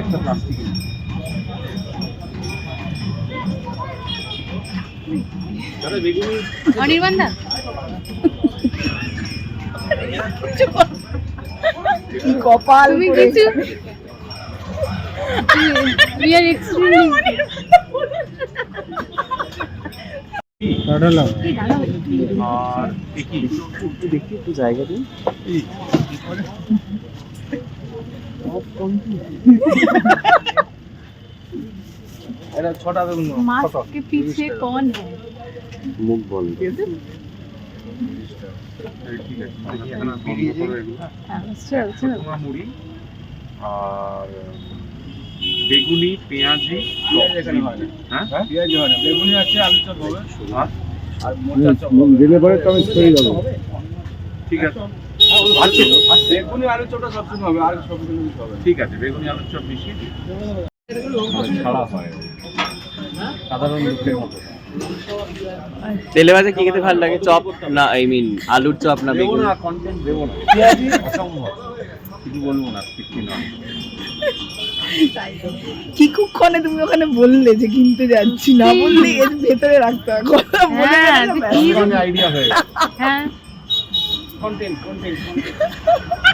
একটা প্লাস্টিকের অনির্বাণ দা। কি কপাল তুমি কিছু উই আর এক্সট্রিমলি আর দেখি একটু জায়গা দিন। এটা ছটা বেগুন मास्क के पीछे कौन है মুখ বন্ধ ঠিক আছে এখানে বেরিয়ে যাবে এগুলো हाँ, चल चल তোমার মুড়ি আর বেগুনি পেঁয়াজি এখানে হয় না। হ্যাঁ পেঁয়াজি হয় না বেগুনি আছে আলু চপ হবে আর আর মোটা চপ হবে দিলে পরে তো আমি সরে যাবো ঠিক আছে আছে বেগুনি আলু চপটা সবসময় হবে আর সব কিছু কিছু হবে ঠিক আছে বেগুনি আলুর চপ মিশিয়ে দিই। ছাড়া হয়। সাধারণ লোকের মতো। তেলে ভাজা কি খেতে ভালো লাগে? চপ না আই মিন আলুর চপ না বেগুন না কন্টেন্ট দেবো না। পেঁয়াজি? অসম্ভব। কিছু বলব না ঠিক না তুমি ওখানে বললে যে কিনতে যাচ্ছি? না বললে এর ভেতরে রাখতে হবে। কথা বলে হ্যাঁ, আইডিয়া হয়ে হ্যাঁ। Content content